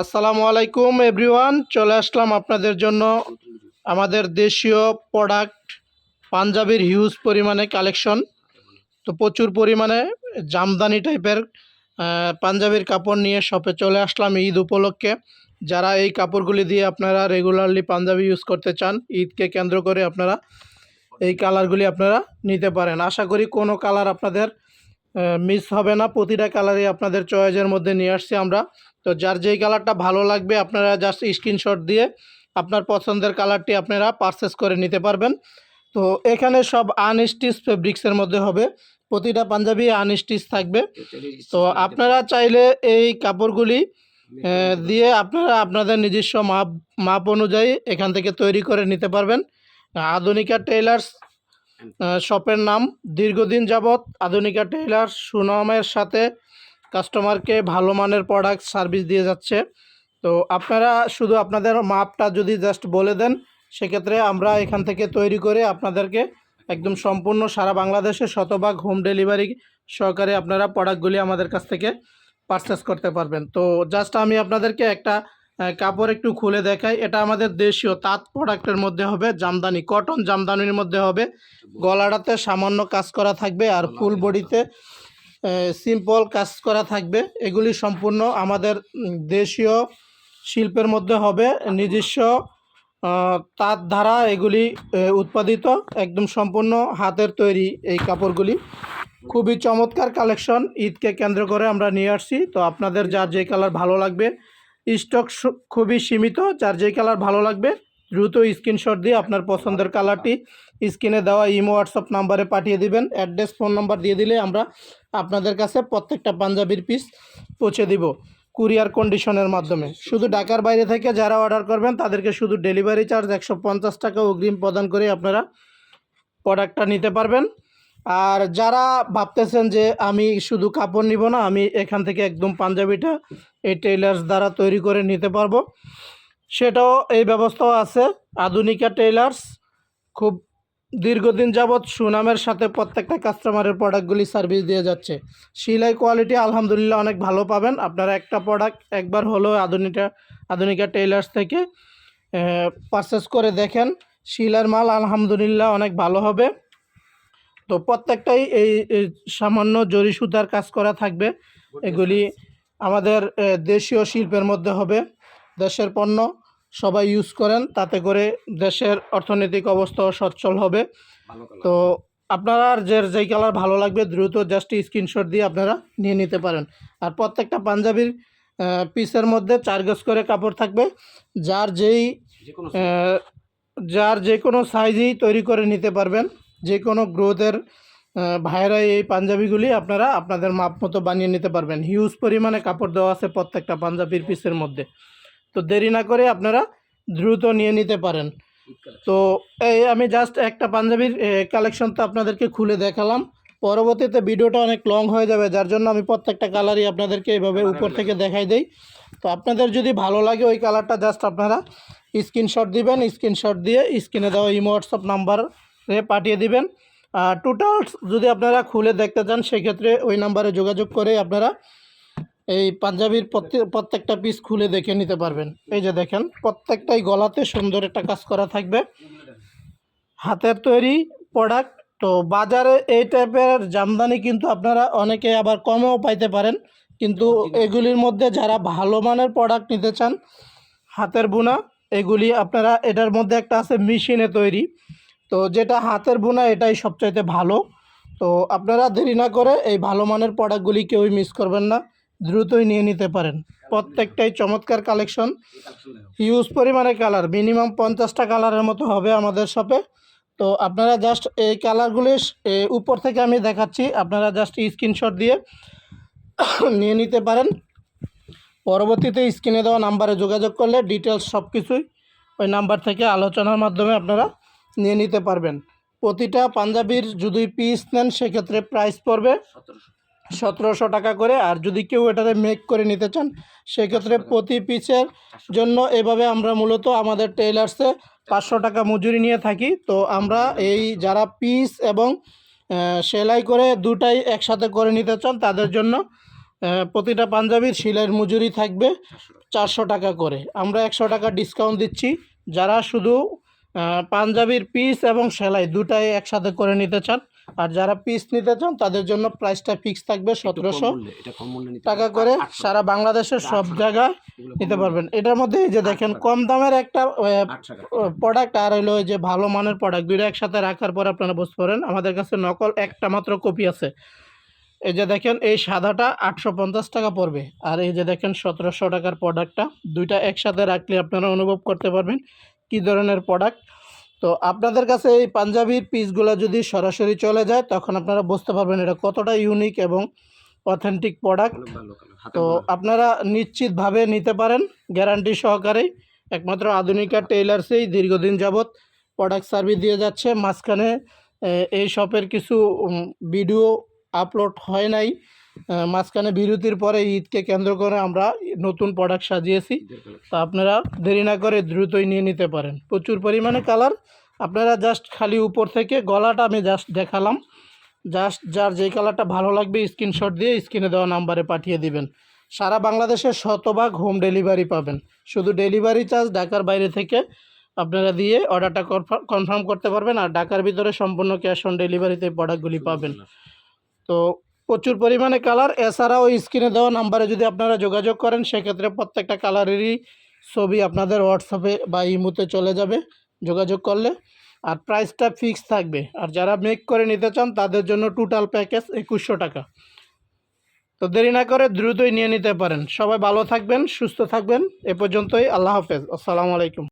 আসসালামু আলাইকুম এভরিওয়ান চলে আসলাম আপনাদের জন্য আমাদের দেশীয় প্রোডাক্ট পাঞ্জাবির হিউজ পরিমাণে কালেকশন তো প্রচুর পরিমাণে জামদানি টাইপের পাঞ্জাবির কাপড় নিয়ে শপে চলে আসলাম ঈদ উপলক্ষে। যারা এই কাপড়গুলি দিয়ে আপনারা রেগুলারলি পাঞ্জাবি ইউজ করতে চান, ঈদকে কেন্দ্র করে আপনারা এই কালারগুলি আপনারা নিতে পারেন। আশা করি কোনো কালার আপনাদের মিস হবে না। প্রতিটা কালারই আপনাদের চয়েসের মধ্যে নিয়ে আসছি আমরা। তো যার যেই কালারটা ভালো লাগবে আপনারা জাস্ট স্ক্রিনশট দিয়ে আপনার পছন্দের কালারটি আপনারা পারচেস করে নিতে পারবেন। তো এখানে সব আনস্টিচ ফেব্রিক্সের মধ্যে হবে। প্রতিটা পাঞ্জাবি আনস্টিচ থাকবে। তো আপনারা চাইলে এই কাপড়গুলি দিয়ে আপনারা আপনাদের নিজস্ব মাপ মাপ অনুযায়ী এখান থেকে তৈরি করে নিতে পারবেন। আধুনিকা টেইলার্স শপের নাম, দীর্ঘদিন যাবৎ আধুনিকা টেইলার্স সুনামের সাথে কাস্টমারকে ভালো মানের প্রোডাক্ট সার্ভিস দিয়ে যাচ্ছে। তো আপনারা শুধু আপনাদের মাপটা যদি জাস্ট বলে দেন, সেক্ষেত্রে আমরা এখান থেকে তৈরি করে আপনাদেরকে একদম সম্পূর্ণ সারা বাংলাদেশে শতভাগ হোম ডেলিভারি সহকারে আপনারা প্রোডাক্টগুলি আমাদের কাছ থেকে পারচেস করতে পারবেন। তো জাস্ট আমি আপনাদেরকে একটা কাপড় একটু খুলে দেখাই। এটা আমাদের দেশীয় তাঁত প্রোডাক্টের মধ্যে হবে, জামদানি কটন জামদানির মধ্যে হবে। গলাটাতে সামান্য কাজ করা থাকবে আর ফুল বডিতে সিম্পল কাজ করা থাকবে। এগুলি সম্পূর্ণ আমাদের দেশীয় শিল্পের মধ্যে হবে। নিজস্ব তাঁত ধারা এগুলি উৎপাদিত, একদম সম্পূর্ণ হাতের তৈরি এই কাপড়গুলি। খুবই চমৎকার কালেকশন ঈদকে কেন্দ্র করে আমরা নিয়ে আসছি। তো আপনাদের যার যে কালার ভালো লাগবে, স্টক খুবই সীমিত, যার যে কালার ভালো লাগবে দ্রুত স্ক্রিনশট দিয়ে আপনার পছন্দের কালারটি স্ক্রিনে দেওয়া ইমো, হোয়াটসঅ্যাপ নাম্বারে পাঠিয়ে দিবেন। অ্যাড্রেস, ফোন নাম্বার দিয়ে দিলে আমরা আপনাদের কাছে প্রত্যেকটা পাঞ্জাবির পিস পৌঁছে দিব কুরিয়ার কন্ডিশনের মাধ্যমে। শুধু ঢাকার বাইরে থেকে যারা অর্ডার করবেন, তাদেরকে শুধু ডেলিভারি চার্জ একশো পঞ্চাশ টাকা অগ্রিম প্রদান করে আপনারা প্রোডাক্টটা নিতে পারবেন। আর যারা ভাবতেছেন যে আমি শুধু কাপড় নিব না, আমি এখান থেকে একদম পাঞ্জাবিটা এই টেইলার্স দ্বারা তৈরি করে নিতে পারব। সেটাও এই ব্যবস্থাও আছে। আধুনিকা টেইলার্স, খুব দীর্ঘদিন যাবৎ সুনামের সাথে প্রত্যেকটা কাস্টমারের প্রোডাক্টগুলি সার্ভিস দিয়ে যাচ্ছে। সিলাই কোয়ালিটি আলহামদুলিল্লাহ অনেক ভালো পাবেন। আপনারা একটা প্রোডাক্ট একবার হলেও আধুনিকা আধুনিকা টেইলার্স থেকে পারচেস করে দেখেন। শিলার মাল আলহামদুলিল্লাহ অনেক ভালো হবে। তো প্রত্যেকটাই এই এই সামান্য জরি সুতার কাজ করা থাকবে। এগুলি আমাদের দেশীয় শিল্পের মধ্যে হবে। দেশের পণ্য সবাই ইউজ করেন তাতে করে দেশের অর্থনৈতিক অবস্থাও সচ্ছল হবে। তো আপনারা যে যেই কালার ভালো লাগবে দ্রুত জাস্ট স্ক্রিনশট দিয়ে আপনারা নিয়ে নিতে পারেন। আর প্রত্যেকটা পাঞ্জাবির পিসের মধ্যে চার গজ করে কাপড় থাকবে। যার যেই যার যে কোনো সাইজেই তৈরি করে নিতে পারবেন। যে কোনো গ্রোথের ভাইরা এই পাঞ্জাবিগুলি আপনারা আপনাদের মাপ মতো বানিয়ে নিতে পারবেন। হিউজ পরিমাণে কাপড় দেওয়া আছে প্রত্যেকটা পাঞ্জাবির পিসের মধ্যে। তো দেরি না করে আপনারা দ্রুত নিয়ে নিতে পারেন। তো এই আমি জাস্ট একটা পাঞ্জাবির কালেকশন তো আপনাদেরকে খুলে দেখালাম। পরবর্তীতে ভিডিওটা অনেক লং হয়ে যাবে যার জন্য আমি প্রত্যেকটা কালারই আপনাদেরকে এইভাবে উপর থেকে দেখাই দেই। তো আপনাদের যদি ভালো লাগে ওই কালারটা জাস্ট আপনারা স্ক্রিনশট দিবেন স্ক্রিনশট দিয়ে স্ক্রিনে দেওয়া ইমো হোয়াটসঅ্যাপ নাম্বারে পাঠিয়ে দিবেন। আর টোটালস যদি আপনারা খুলে দেখতে চান সেক্ষেত্রে ওই নাম্বারে যোগাযোগ করে আপনারা এই পাঞ্জাবির প্রত্যেক প্রত্যেকটা পিস খুলে দেখে নিতে পারবেন। এই যে দেখেন, প্রত্যেকটাই গলাতে সুন্দর একটা কাজ করা থাকবে। হাতের তৈরি প্রোডাক্ট তো বাজারে এই টাইপের জামদানি কিন্তু আপনারা অনেকে আবার কমেও পাইতে পারেন, কিন্তু এগুলির মধ্যে যারা ভালো মানের প্রোডাক্ট নিতে চান, হাতের বোনা, এগুলি আপনারা এটার মধ্যে একটা আছে মেশিনে তৈরি। তো যেটা হাতের বোনা, এটাই সবচাইতে ভালো। তো আপনারা দেরি না করে এই ভালো মানের প্রোডাক্টগুলি কেউই মিস করবেন না। দ্রুতই নিয়ে নিতে পারেন। প্রত্যেকটাই চমৎকার কালেকশন। হিউজ পরিমাণে কালার মিনিমাম পঞ্চাশটা কালারের মতো হবে আমাদের শপে তো আপনারা জাস্ট এই কালারগুলি উপর থেকে আমি দেখাচ্ছি। আপনারা জাস্ট স্ক্রিনশট দিয়ে নিয়ে নিতে পারেন। পরবর্তীতে স্ক্রিনে দেওয়া নাম্বারে যোগাযোগ করলে ডিটেলস সব কিছুই ওই নাম্বার থেকে আলোচনার মাধ্যমে আপনারা নিয়ে নিতে পারবেন। প্রতিটা পাঞ্জাবির যদি পিস নেন, সেক্ষেত্রে প্রাইস পড়বে সতেরোশো টাকা করে আর যদি কেউ এটাতে মেক করে নিতে চান সেক্ষেত্রে প্রতি পিসের জন্য এভাবে আমরা মূলত আমাদের টেইলার্সে পাঁচশো টাকা মজুরি নিয়ে থাকি। তো আমরা এই যারা পিস এবং সেলাই করে দুটাই একসাথে করে নিতে চান তাদের জন্য প্রতিটা পাঞ্জাবির সেলাইয়ের মজুরি থাকবে চারশো টাকা করে। আমরা একশো টাকা ডিসকাউন্ট দিচ্ছি। যারা শুধু পাঞ্জাবির পিস এবং সেলাই দুটাই একসাথে করে নিতে চান আর যারা পিস নিতে চান তাদের জন্য প্রাইসটা ফিক্স থাকবে সতেরোশো টাকা করে সারা বাংলাদেশের সব জায়গায় নিতে পারবেন। এটার মধ্যে এই যে দেখেন কম দামের একটা প্রোডাক্ট আর হলো ওই যে ভালো মানের প্রোডাক্ট দুইটা একসাথে রাখার পর আপনারা বুঝতে পারেন আমাদের কাছে নকল একটা মাত্র কপি আছে। এই যে দেখেন এই সাদাটা আটশো পঞ্চাশ টাকা পড়বে। আর এই যে দেখেন সতেরোশো টাকার প্রোডাক্টটা দুইটা একসাথে রাখলে আপনারা অনুভব করতে পারবেন কী ধরনের প্রোডাক্ট তো আপনাদের কাছে এই পাঞ্জাবির পিসগুলো যদি সরাসরি চলে যায় তখন আপনারা বুঝতে পারবেন এটা কতটা ইউনিক এবং অথেন্টিক প্রোডাক্ট তো আপনারা নিশ্চিতভাবে নিতে পারেন গ্যারান্টি সহকারেই একমাত্র আধুনিকা টেইলার্সেই দীর্ঘদিন যাবৎ প্রোডাক্ট সার্ভিস দিয়ে যাচ্ছে। মাঝখানে এই শপের কিছু ভিডিও আপলোড হয় নাই। মাঝখানে বিরতির পরে ঈদকে কেন্দ্র করে আমরা নতুন প্রোডাক্ট সাজিয়েছি। তা আপনারা দেরি না করে দ্রুতই নিয়ে নিতে পারেন। প্রচুর পরিমাণে কালার আপনারা জাস্ট খালি উপর থেকে গলাটা আমি জাস্ট দেখালাম। জাস্ট যার যেই কালারটা ভালো লাগবে স্ক্রিনশট দিয়ে স্ক্রিনে দেওয়া নাম্বারে পাঠিয়ে দিবেন। সারা বাংলাদেশে শতভাগ হোম ডেলিভারি পাবেন। শুধু ডেলিভারি চার্জ ঢাকার বাইরে থেকে আপনারা দিয়ে অর্ডারটা কনফার্ম করতে পারবেন আর ঢাকার ভিতরে সম্পূর্ণ ক্যাশ অন ডেলিভারিতে প্রোডাক্টগুলি পাবেন। তো প্রচুর পরিমাণে কালার এছাড়াও স্ক্রিনে দেওয়া নাম্বারে যদি আপনারা যোগাযোগ করেন, সেক্ষেত্রে প্রত্যেকটা কালারেরই ছবি আপনাদের হোয়াটসঅ্যাপে বা ইমোতে চলে যাবে যোগাযোগ করলে। আর প্রাইসটা ফিক্স থাকবে। আর যারা মেক করে নিতে চান, তাদের জন্য টোটাল প্যাকেজ একুশশো টাকা। তো দেরি না করে দ্রুতই নিয়ে নিতে পারেন। সবাই ভালো থাকবেন, সুস্থ থাকবেন। এ পর্যন্তই, আল্লাহ হাফেজ। আসসালামু আলাইকুম।